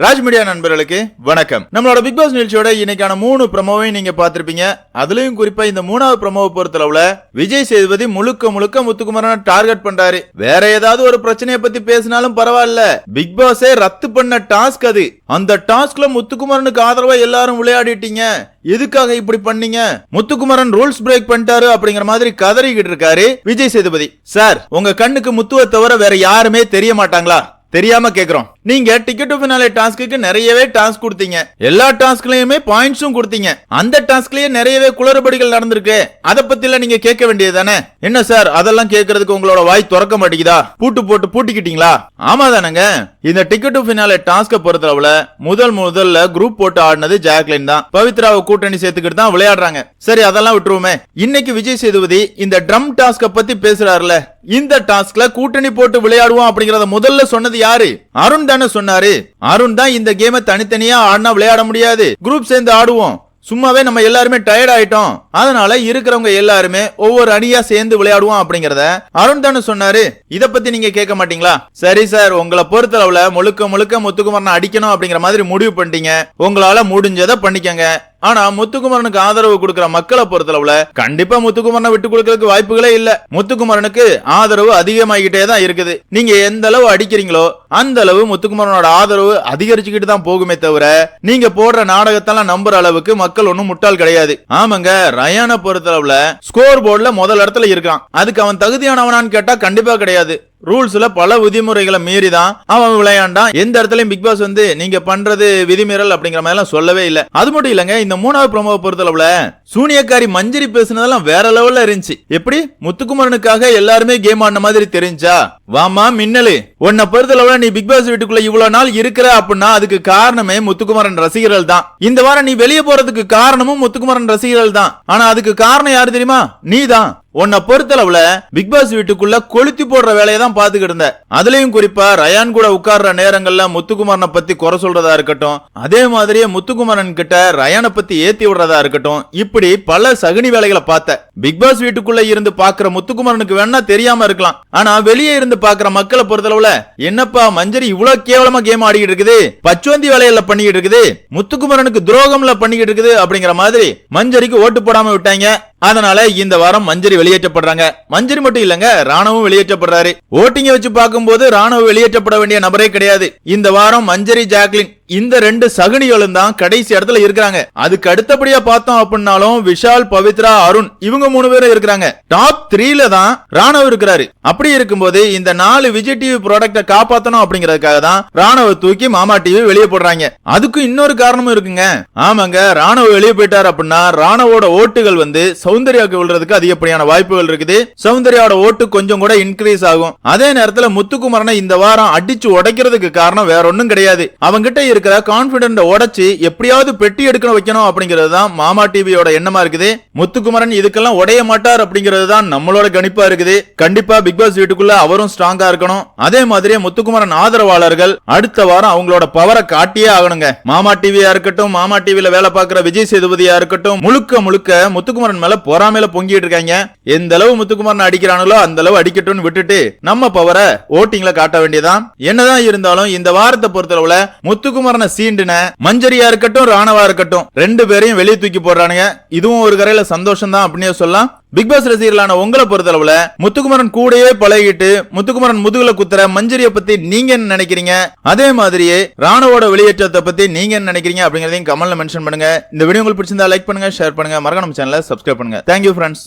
Raj media நண்பர்களுக்கு வணக்கம். நம்மளோட பிக் பாஸ் நிகழ்ச்சியோட இன்னைக்கான மூணு ப்ரமோவையும் நீங்க பாத்திருப்பீங்க அதுலயும் குறிப்பா இந்த மூணாவது ப்ரமோவை பொறுத்தளவுல விஜய் சேதுபதி முழுக்க முழுக்க முத்துக்குமரனை டார்கெட் பண்றாரு. வேற ஏதாவது ஒரு பிரச்சனையை பத்தி பேசினாலும் பரவாயில்ல. பிக் பாஸே ரத்து பண்ண டாஸ்க் அது. அந்த டாஸ்க்ல முத்துக்குமரனுக்கு ஆதரவா எல்லாரும் விளையாடிட்டீங்க. எதுக்காக இப்படி பண்ணீங்க? முத்துக்குமரன் ரூல்ஸ் பிரேக் பண்ணிட்டாரு அப்படிங்கிற மாதிரி கதறிக்கிட்டு இருக்காரு விஜய் சேதுபதி. சார் உங்க கண்ணுக்கு முத்துவை தவிர வேற யாருமே தெரிய மாட்டாங்களா? தெரியாம கேக்குறோம். நீங்க டிக்கெட் டு ஃபினாலே டாஸ்க்கு நிறையவே டாஸ்க் கொடுத்தீங்க. எல்லா டாஸ்க்லயுமே பாயிண்ட்ஸும் கொடுத்தீங்க. அந்த டாஸ்க்லயே நிறையவே குளறுபடிகள் நடந்திருக்கு. அத பத்தில நீங்க கேட்க வேண்டியது தானே? என்ன சார்? அதெல்லாம் கேட்கறதுக்கு உங்களோட வாய் திறக்க மாட்டேங்குதா? பூட்டு போட்டு பூட்டிக்கிட்டீங்களா? ஆமா தானங்க. இந்த டிக்கெட் டு ஃபினாலே டாஸ்க பொறுத்தளவுல முதல் முதல்ல குரூப் போட்டு ஆடினது ஜாக்லின் தான். பவித்ராவை கூட்டணி சேர்த்துக்கிட்டு தான் விளையாடுறாங்க. சரி அதெல்லாம் விட்டுருவோமே. இன்னைக்கு விஜய் சேதுபதி இந்த ட்ரம் டாஸ்க பத்தி பேசுறாருல. இந்த டாஸ்க்ல கூட்டணி போட்டு விளையாடுவோம் அப்படிங்கறத முதல்ல சொன்னது யாரு? அருண் தானே சொன்னாரு. அருண் தான் இந்த கேமை தனித்தனியா ஆடினா விளையாட முடியாது. குரூப் சேர்ந்து ஆடுவோம். சும்மாவே நம்ம எல்லாருமே டயர்ட் ஆயிட்டோம். அதனால இருக்கிறவங்க எல்லாருமே ஒவ்வொரு அணியா சேர்ந்து விளையாடுவோம் அப்படிங்கறத அருண் தானு சொன்னாரு. இத பத்தி நீங்க கேட்க மாட்டீங்களா? சரி சார் உங்களை பொறுத்தளவுல முழுக்க முழுக்க முத்துக்குமரனை அடிக்கணும் அப்படிங்கிற மாதிரி முடிவு பண்ணிட்டீங்க. உங்களால முடிஞ்சதை பண்ணிக்கங்க. ஆனா முத்துக்குமரனுக்கு ஆதரவு கொடுக்கிற மக்களை பொறுத்தளவுல கண்டிப்பா முத்துக்குமரனை விட்டு கொடுக்கறதுக்கு வாய்ப்புகளே இல்ல. முத்துக்குமரனுக்கு ஆதரவு அதிகமாகிட்டே தான் இருக்குது. நீங்க எந்த அளவு அடிக்கிறீங்களோ அந்த அளவு முத்துக்குமரனோட ஆதரவு அதிகரிச்சுக்கிட்டு தான் போகுமே தவிர நீங்க போடுற நாடகத்தெல்லாம் நம்புற அளவுக்கு மக்கள் ஒன்னும் முட்டாள் கிடையாது. ஆமாங்க ரயானை பொறுத்தளவுல ஸ்கோர் போர்டுல முதல் இடத்துல இருக்கான். அதுக்கு அவன் தகுதியானவனான்னு கேட்டா கண்டிப்பா கிடையாது. ரூல்ஸ்ல பல விதிமுறைகளை மீறி தான் அவன் விளையாண்டான். எந்த இடத்துலயும் பிக் பாஸ் வந்து நீங்க பண்றது விதிமீறல் அப்படிங்கிற மாதிரி எல்லாம் சொல்லவே இல்ல. அது மட்டும் இல்லங்க இந்த மூணாவது பிரமோ பொறுத்தளவுல சூனியக்காரி மஞ்சரி பேசுனதெல்லாம் வேற லெவல்ல இருந்துச்சு. எப்படி? முத்துக்குமரனுக்காக எல்லாருமே கேம் ஆடின மாதிரி தெரிஞ்சா? வாமா மின்னலு. உன்னை பொறுத்தளவுல நீ பிக் பாஸ் வீட்டுக்குள்ள இவ்வளவு நாள் இருக்கிற அப்படின்னா அதுக்கு காரணமே முத்துக்குமரன் ரசிகர்கள் தான். இந்த வாரம் நீ வெளியே போறதுக்கு காரணமும் முத்துக்குமரன் ரசிகர்கள் தான். ஆனா அதுக்கு காரணம் யாரு தெரியுமா? நீ தான். உன்னை பொறுத்தளவுல பிக் பாஸ் வீட்டுக்குள்ள கொளுத்தி போடுற வேலையை தான் பாத்துக்கிட்டு இருந்த அதுலயும் குறிப்பா ரயான் கூட உட்கார்ற நேரங்கள்ல முத்துக்குமாரனை பத்தி குறை சொல்றதா இருக்கட்டும் அதே மாதிரியே முத்துக்குமாரன் கிட்ட ரயானை பத்தி ஏத்தி விடுறதா இருக்கட்டும் இப்படி பல சகுனி வேலைகளை பார்த்த பிக் பாஸ் வீட்டுக்குள்ள இருந்து பாக்குற முத்துக்குமரனுக்கு வேணா தெரியாம இருக்கலாம். ஆனா வெளியே இருந்து பாக்குற மக்களை பொறுத்தளவுல என்னப்பா மஞ்சரி இவ்வளவு கேவலமா கேம் ஆடிக்கிட்டு இருக்குது? பச்சுவந்தி வேலையில பண்ணிக்கிட்டு இருக்குது? முத்துக்குமரனுக்கு துரோகம்ல பண்ணிக்கிட்டு இருக்குது அப்படிங்கிற மாதிரி மஞ்சரிக்கு ஓட்டு போடாம விட்டாங்க. அதனால இந்த வாரம் மஞ்சரி வெளியேற்றப்படுறாங்க. மஞ்சரி மட்டும் இல்லங்க ராணுவம் வெளியேற்றப்படுறாரு. ஓட்டிங்க வச்சு பார்க்கும்போது ராணுவம் வெளியேற்றப்பட வேண்டிய நபரே கிடையாது. இந்த வாரம் மஞ்சரி ஜாக்லின் இந்த ரெண்டு சகுனிகளும் தான் கடைசி இடத்துல இருக்கிறாங்க. அதுக்கு அடுத்தபடியா பார்த்தோம் அப்படின்னாலும் விஷால் பவித்ரா அருண் இவங்க மூணு பேரும் இருக்கிறாங்க. டாப் த்ரீல தான் ராணவ் இருக்கிறாரு. அப்படி இருக்கும்போது இந்த நாலு விஜய் டிவி ப்ராடக்ட காப்பாத்தணும் அப்படிங்கறதுக்காக தான் ராணுவ தூக்கி மாமா டிவி வெளியே போடுறாங்க. அதுக்கும் இன்னொரு காரணமும் இருக்குங்க. ஆமாங்க ராணுவ வெளியே போயிட்டார் அப்படின்னா ராணுவோட ஓட்டுகள் வந்து சௌந்தர்யாவுக்கு விழுறதுக்கு அதிகப்படியான வாய்ப்புகள் இருக்குது. சௌந்தர்யாவோட ஓட்டு கொஞ்சம் கூட இன்க்ரீஸ் ஆகும். அதே நேரத்துல முத்துக்குமரனை இந்த வாரம் அடிச்சு உடைக்கிறதுக்கு காரணம் வேற ஒன்றும் கிடையாது. அவங்கிட்ட இருக்கிற கான்பிடன்ட் உடைச்சு எப்படியாவது பெட்டி எடுக்கணும் வைக்கணும் அப்படிங்கிறது தான் மாமா டிவியோட எண்ணமா இருக்குது. முத்துக்குமரன் இதுக்கெல்லாம் உடைய மாட்டார் அப்படிங்கிறது தான் நம்மளோட கணிப்பா இருக்குது. கண்டிப்பா பிக் பாஸ் வீட்டுக்குள்ள அவரும் ஸ்ட்ராங்கா இருக்கணும். அதே மாதிரி முத்துக்குமரன் ஆதரவாளர்கள் அடுத்த வாரம் அவங்களோட பவரை காட்டியே ஆகணுங்க. மாமா டிவியா இருக்கட்டும் மாமா டிவில வேலை பார்க்கிற விஜய் சேதுபதியா இருக்கட்டும் முழுக்க முழுக்க முத்துக்குமரன் மேல பொறாமையில பொங்கிட்டு இருக்காங்க. எந்த அளவு முத்துக்குமரன் அடிக்கிறாங்களோ அந்த அளவு அடிக்கட்டும்னு விட்டுட்டு நம்ம பவரை ஓட்டிங்ல காட்ட வேண்டியதான் என்னதான் இருந்தாலும் இந்த வாரத்தை பொறுத்தளவுல முத்துக்குமரன் சீண்டுன மஞ்சரியா இருக்கட்டும் ராணவா இருக்கட்டும் ரெண்டு பேரையும் வெளியே தூக்கி போடுறானுங்க. இதுவும் ஒரு கரையில சந்தோஷம் தான் அப்படின்னு சொல்லலாம். பிக் பாஸ் ரசிகர்களான உங்களை பொறுத்தளவுல முத்துக்குமரன் கூடயே பழகிட்டு முத்துக்குமரன் முதுகுல குத்துற மஞ்சரிய பத்தி நீங்க என்ன நினைக்கிறீங்க? அதே மாதிரியே ராணுவோட வெளியேற்றத்தை பத்தி நீங்க என்ன நினைக்கிறீங்க அப்படிங்கறதையும் கமெண்ட்ல மென்ஷன் பண்ணுங்க. இந்த வீடியோ உங்களுக்கு பிடிச்சிருந்தா லைக் பண்ணுங்க ஷேர் பண்ணுங்க. மறக்காம சேனலை சப்ஸ்கிரைப் பண்ணுங்க. Thank you friends